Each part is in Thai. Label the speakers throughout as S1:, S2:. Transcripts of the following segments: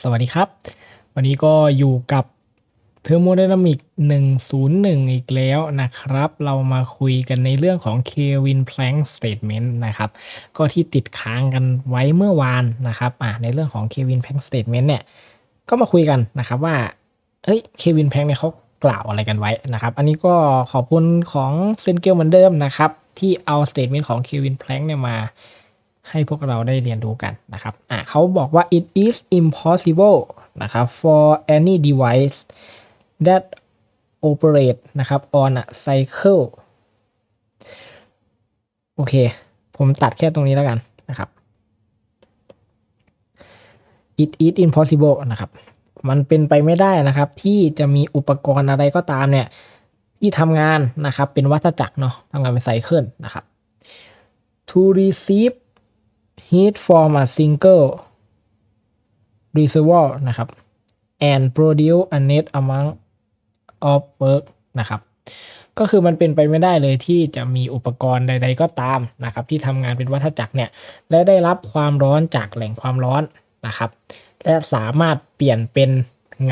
S1: สวัสดีครับ วันนี้ก็อยู่กับ Thermodynamic 101 อีกแล้วนะครับ เรามาคุยกันในเรื่องของ Kelvin Planck Statement นะครับ ก็ที่ติดค้างกันไว้เมื่อวานนะครับอ่าในเรื่องของ Kelvin Planck Statement เนี่ย ก็มาคุยกันนะครับว่า เอ้ย Kelvin Planck เนี่ยเขากล่าวอะไรกันไว้นะครับ อันนี้ก็ขอบคุณของเซนเกลเหมือนเดิมนะครับ ที่เอา statement ของ Kelvin Planck เนี่ยมา ให้พวกเราได้เรียนรู้กันนะครับอะเขาบอกว่า it is impossible นะครับ for any device that operate นะครับ on a cycle โอเค ผมตัดแค่ตรงนี้แล้วกันนะครับ it is impossible นะครับ มันเป็นไปไม่ได้นะครับ ที่จะมีอุปกรณ์อะไรก็ตามเนี่ย ที่ทำงานนะครับ เป็นวัฏจักรเนาะทำงานเป็นไซเคิลนะครับ to receive heat from a single reservoir นะครับ and produce a net amount of work นะครับ ก็คือมันเป็นไปไม่ได้เลยที่จะมีอุปกรณ์ใด ๆ ก็ตามนะครับ ที่ทำงานเป็นวัฏจักรเนี่ย และได้รับความร้อนจากแหล่งความร้อนนะครับ และสามารถเปลี่ยนเป็น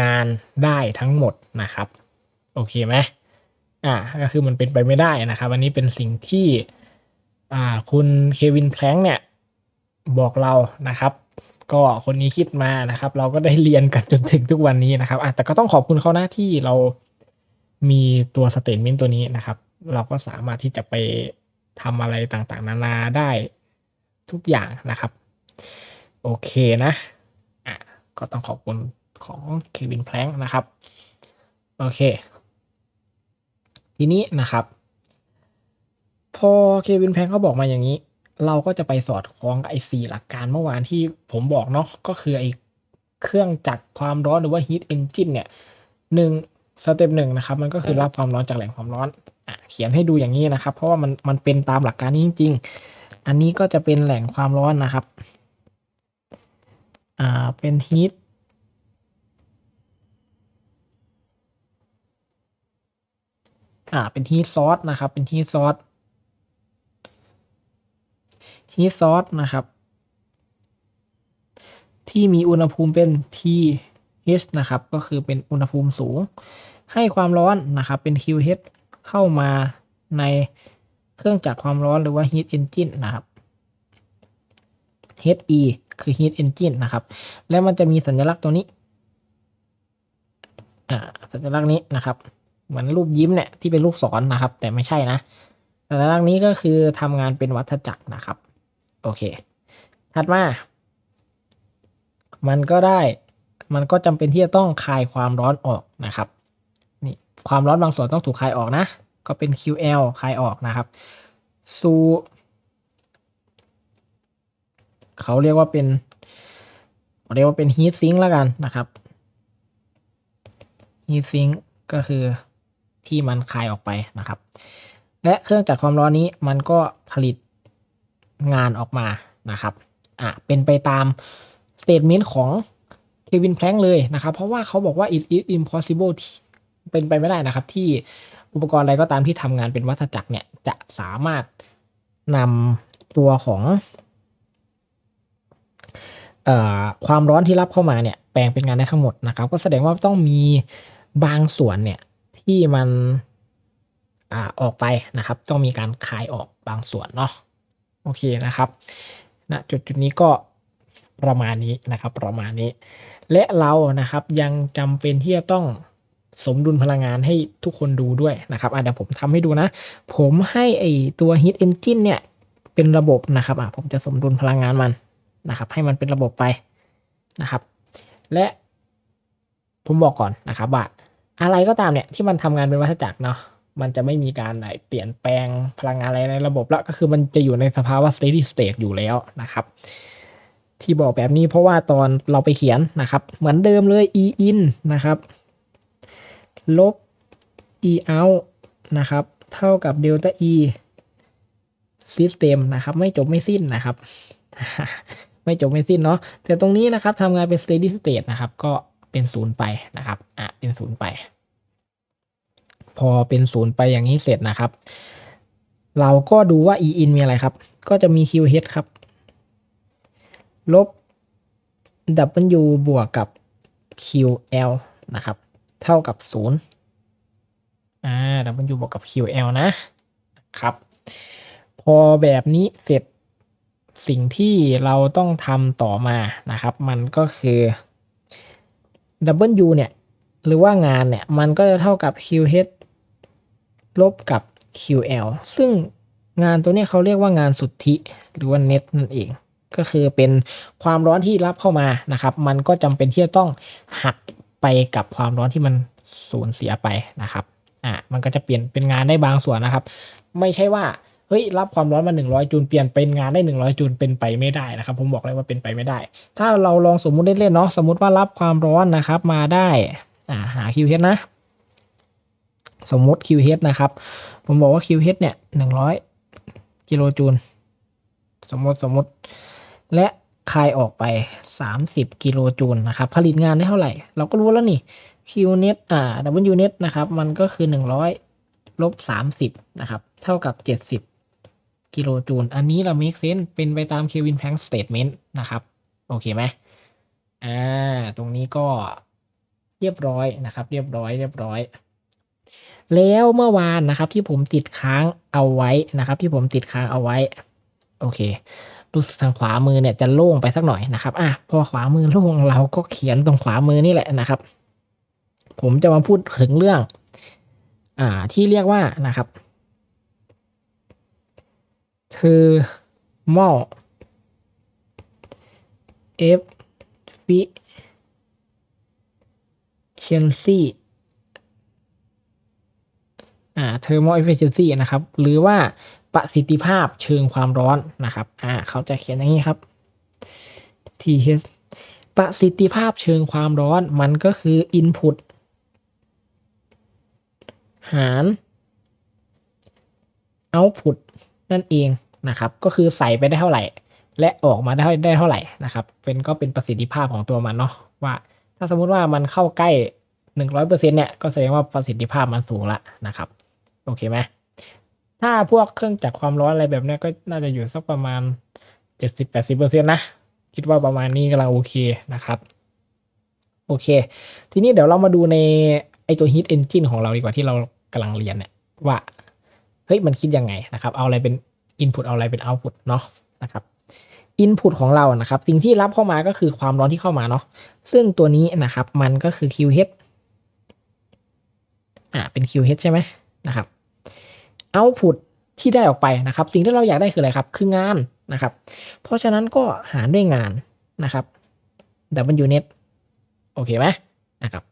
S1: งานได้ทั้งหมดนะครับ โอเคไหมอ่าก็คือมันเป็นไปไม่ได้นะครับ อันนี้เป็นสิ่งที่อ่าคุณเควินแพลงเนี่ย บอกเรานะครับก็คนนี้คิดมานะครับ เราก็ได้เรียนกันจนถึงทุกวันนี้นะครับอะแต่ก็ต้องขอบคุณเขานะที่เรามีตัวสเตทเมนต์ตัวนี้นะครับ เราก็สามารถที่จะไปทำอะไรต่างๆ นานาได้ทุกอย่างนะครับ โอเคนะอะก็ต้องขอบคุณของเควินแพลงนะครับ โอเค ทีนี้นะครับ พอเควินแพลงเขาบอกมาอย่างนี้ เราก็จะไปสอดคล้องกับไอ้สี่หลักการเมื่อวานที่ผมบอกเนาะก็คือไอ้เครื่องจักรความร้อนหรือว่า heat engine เนี่ยหนึ่งสเต็ปหนึ่งนะครับ มันก็คือรับความร้อนจากแหล่งความร้อนอะเขียนให้ดูอย่างนี้นะครับ เพราะว่ามันมันเป็นตามหลักการนี้จริง ๆ อันนี้ก็จะเป็นแหล่งความร้อนนะครับอ่าเป็น heat อ่าเป็น heat source นะครับ เป็น heat source heat source นะครับ ที่มีอุณหภูมิเป็น TH นะครับ ก็คือเป็นอุณหภูมิสูง ให้ความร้อนนะครับเป็น QH เข้ามาในเครื่องจักรความร้อนหรือว่า heat engine นะครับ HE คือ heat engine นะครับ แล้วมันจะมีสัญลักษณ์ตัวนี้อ่าสัญลักษณ์นี้นะครับ เหมือนรูปยิ้มเนี่ยที่เป็นรูปศรนะครับ แต่ไม่ใช่นะสัญลักษณ์นี้ก็คือทำงานเป็นวัฏจักรนะครับ โอเค ถัดมา มันก็ได้ มันก็จำเป็นที่จะต้องคายความร้อนออกนะครับ นี่ความร้อนบางส่วนต้องถูกคายออกนะ ก็เป็น QL คายออกนะครับ สู่เขาเรียกว่าเป็น เรียกว่าเป็น heat sink แล้วกันนะครับ heat sink ก็คือที่มันคายออกไปนะครับ และเครื่องจักรความร้อนนี้มันก็ผลิต งานออกมานะครับอะเป็นไปตาม statement ของเควินแพลงเลยนะครับ เพราะว่าเขาบอกว่า it is impossible ที่เป็นไปไม่ได้นะครับ ที่อุปกรณ์อะไรก็ตามที่ทำงานเป็นวัฏจักรเนี่ย จะสามารถนำตัวของอความร้อนที่รับเข้ามาเนี่ย แปลงเป็นงานได้ทั้งหมดนะครับ ก็แสดงว่าต้องมีบางส่วนเนี่ย ที่มันอ่าออกไปนะครับ ต้องมีการคายออกบางส่วนเนาะ โอเคนะครับณนะจุดจุดนี้ก็ประมาณนี้นะครับประมาณนี้ และเรานะครับยังจำเป็นที่จะต้องสมดุลพลังงานให้ทุกคนดูด้วยนะครับอะเดี๋ยวผมทำให้ดูนะ ผมให้ไอตัว heat engine เนี่ยเป็นระบบนะครับอะผมจะสมดุลพลังงานมันนะครับ ให้มันเป็นระบบไปนะครับ และผมบอกก่อนนะครับว่าอะไรก็ตามเนี่ยที่มันทำงานเป็นวัฏจักรเนาะ มันจะไม่มีการไหนเปลี่ยนแปลงพลังงานอะไรในระบบแล้วก็คือมันจะอยู่ในสภาวะ steady state อยู่แล้วนะครับ ที่บอกแบบนี้เพราะว่าตอนเราไปเขียนนะครับ เหมือนเดิมเลย e in นะครับ ลบ e out นะครับ เท่ากับ delta e system นะครับ ไม่จบไม่สิ้นนะครับ ไม่จบไม่สิ้นเนาะแต่ตรงนี้นะครับทำงานเป็น steady state นะครับ ก็เป็นศูนย์ไปนะครับอะเป็นศูนย์ไป พอเป็นศูนย์ไปอย่างนี้เสร็จนะครับ เราก็ดูว่า e in มีอะไรครับ ก็จะมี qh ครับ ลบ W บวกกับ QL นะครับ เท่ากับศูนย์อ่า W บวกกับ QL นะครับ พอแบบนี้เสร็จสิ่งที่เราต้องทำต่อมานะครับ มันก็คือ W เนี่ย หรือว่างานเนี่ย มันก็จะเท่ากับ QH ลบกับ QL ซึ่งงานตัวนี้เขาเรียกว่างานสุทธิหรือว่า net นั่นเอง ก็คือเป็นความร้อนที่รับเข้ามานะครับ มันก็จำเป็นที่จะต้องหักไปกับความร้อนที่มันสูญเสียไปนะครับอ่ามันก็จะเปลี่ยนเป็นงานได้บางส่วนนะครับ ไม่ใช่ว่าเฮ้ยรับความร้อนมา 100 จูลเปลี่ยนเป็นงานได้ 100 จูลเป็นไปไม่ได้นะครับ ผมบอกเลยว่าเป็นไปไม่ได้ ถ้าเราลองสมมุติเล่นๆเนาะสมมุติว่ารับความร้อนนะครับ มาได้อ่าหา QH นะ สมมติ QH นะครับ ผมบอกว่า QH เนี่ย100กิโลจูลสมมติสมมติ และคายออกไป 30 กิโลจูลนะครับ ผลิตงานได้เท่าไหร่ เราก็รู้แล้วนี่ Qnet อ่า Wnet นะครับ มันก็คือ 100ลบ30 นะครับ เท่ากับ 70 กิโลจูล อันนี้เรา make sense เป็นไปตาม Kelvin Planck statement นะครับ โอเคไหมอ่า ตรงนี้ก็เรียบร้อยนะครับ เรียบร้อย เรียบร้อย แล้วเมื่อวานนะครับที่ผมติดค้างเอาไว้นะครับ ที่ผมติดค้างเอาไว้ โอเครู้สึกทางขวามือเนี่ยจะโล่งไปสักหน่อยนะครับอะพอขวามือโล่งเราก็เขียนตรงขวามือนี่แหละนะครับ ผมจะมาพูดถึงเรื่อง อ่าที่เรียกว่านะครับเทอร์มอลเอฟฟิเชนซี อ่า thermal efficiency นะครับ หรือว่าประสิทธิภาพเชิงความร้อนนะครับ อ่า เขาจะเขียนอย่างนี้ครับ TH ประสิทธิภาพเชิงความร้อนมันก็คือ input หาร output นั่นเองนะครับ ก็คือใส่ไปได้เท่าไหร่ และออกมาได้ได้เท่าไหร่นะครับ เป็นก็เป็นประสิทธิภาพของตัวมันเนาะว่า ถ้าสมมุติว่ามันเข้าใกล้หนึ่งร้อยเปอร์เซ็นเนี่ย ก็แสดงว่าประสิทธิภาพมันสูงละนะครับ โอเคไหมถ้าพวกเครื่องจักรความร้อนอะไรแบบนี้ก็น่าจะอยู่สักประมาณเจ็ดสิบแปดสิบเปอร์เซ็นนะ คิดว่าประมาณนี้กำลังโอเคนะครับ โอเค ทีนี้เดี๋ยวเรามาดูในไอตัว heat engine ของเราดีกว่าที่เรากำลังเรียนเนี่ยว่า เฮ้ยมันคิดยังไงนะครับ เอาอะไรเป็น input เอาอะไรเป็น output เนาะนะครับ input ของเรานะครับ สิ่งที่รับเข้ามาก็คือความร้อนที่เข้ามาเนาะซึ่งตัวนี้นะครับมันก็คือ QH อ่าเป็น QH ใช่ไหม นะครับ output ที่ได้ออกไปนะครับ สิ่งที่เราอยากได้คืออะไรครับ คืองานนะครับ เพราะฉะนั้นก็หารด้วยงานนะครับ W net โอเคไหมนะครับ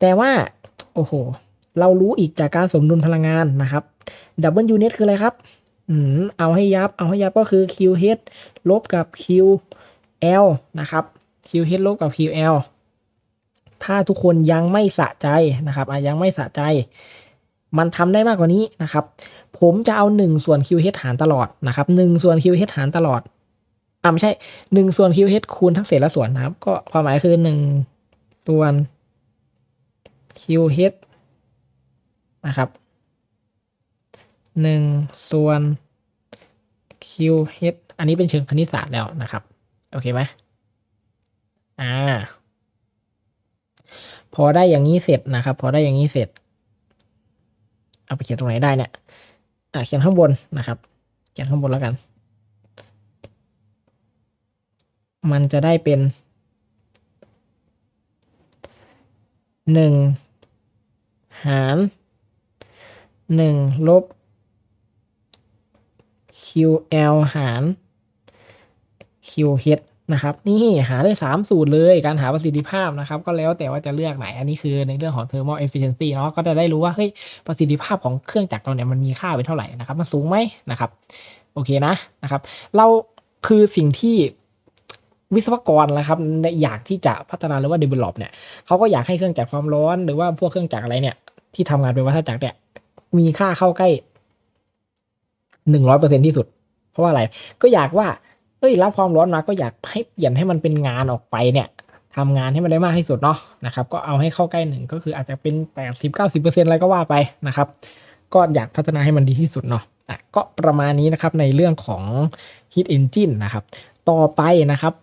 S1: แต่ว่า โอ้โห เรารู้อีกจากการสมดุลพลังงานนะครับ W net คืออะไรครับอืมเอาให้ยับ เอาให้ยับก็คือ QH ลบกับ QL นะครับ QH ลบกับ QL ถ้าทุกคนยังไม่สะใจนะครับยังไม่สะใจ มันทำได้มากกว่านี้นะครับ ผมจะเอาหนึ่งส่วน QH หารตลอดนะครับหนึ่งส่วน QH หารตลอดอ่าไม่ใช่หนึ่งส่วน QH คูณทั้งเศษและส่วนนะครับ ก็ความหมายคือหนึ่งส่วน QH นะครับหนึ่งส่วน QH อันนี้เป็นเชิงคณิตศาสตร์แล้วนะครับ โอเคไหมอ่า พอได้อย่างนี้เสร็จนะครับ พอได้อย่างนี้เสร็จ เอาไปเขียนตรงไหนได้เนี่ยอ่าเขียนข้างบนนะครับ เขียนข้างบนแล้วกัน มันจะได้เป็นหนึ่งหารหนึ่งลบ QL หาร QH นะครับ นี่หาได้สามสูตรเลยการหาประสิทธิภาพนะครับ ก็แล้วแต่ว่าจะเลือกไหน อันนี้คือในเรื่องของ thermal efficiency เนาะก็จะได้รู้ว่าเฮ้ยประสิทธิภาพของเครื่องจักรเราเนี่ยมันมีค่าเป็นเท่าไหร่นะครับ มันสูงไหมนะครับโอเคนะนะครับ เราคือสิ่งที่วิศวกรนะครับอยากที่จะพัฒนาหรือว่า develop เนี่ยเขาก็อยากให้เครื่องจักรความร้อน หรือว่าพวกเครื่องจักรอะไรเนี่ย ที่ทำงานเป็นวัฏจักรเนี่ยมีค่าเข้าใกล้หนึ่งร้อยเปอร์เซ็นที่สุด เพราะว่าอะไรก็อยากว่า เอ้ยรับความร้อนมาก็อยากให้เปลี่ยนให้มันเป็นงานออกไปเนี่ยทำงานให้มันได้มากที่สุดเนาะนะครับ ก็เอาให้เข้าใกล้หนึ่งก็คืออาจจะเป็นแปดสิบเก้าสิบเปอร์เซ็นอะไรก็ว่าไปนะครับ ก็อยากพัฒนาให้มันดีที่สุดเนาะอะก็ประมาณนี้นะครับในเรื่องของ Heat Engine นะครับ ต่อไปนะครับ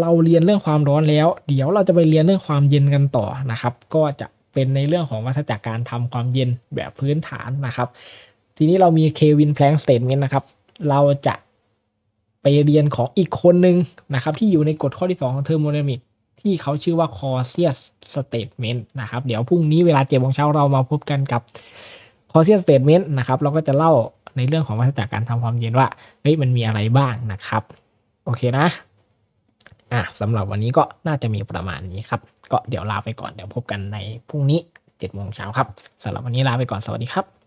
S1: เราเรียนเรื่องความร้อนแล้ว เดี๋ยวเราจะไปเรียนเรื่องความเย็นกันต่อนะครับ ก็จะเป็นในเรื่องของวัฏจักรการทำความเย็นแบบพื้นฐานนะครับ ทีนี้เรามีเควินแพลงสเต t เมนต์นะครับ เราจะ เรียนของอีกคนหนึ่งนะครับที่อยู่ในกฎข้อที่ 2 ของเทอร์โมไดนามิกที่เขาชื่อว่าคอเซียสสเต t เมนต์นะครับ เดี๋ยวพรุ่งนี้เวลาเจ็ดโมงเช้าเรามาพบกันกับคอเซียสสเต t เมนต์นะครับเราก็จะเล่าในเรื่องของวัฏจักรการทำความเย็นว่าเฮ้ยมันมีอะไรบ้างนะครับ โอเคนะอะสำหรับวันนี้ก็น่าจะมีประมาณนี้ครับ ก็เดี๋ยวลาไปก่อนเดี๋ยวพบกันในพรุ่งนี้7โมงเช้าครับสำหรับวันนี้ลาไปก่อนสวัสดีครับ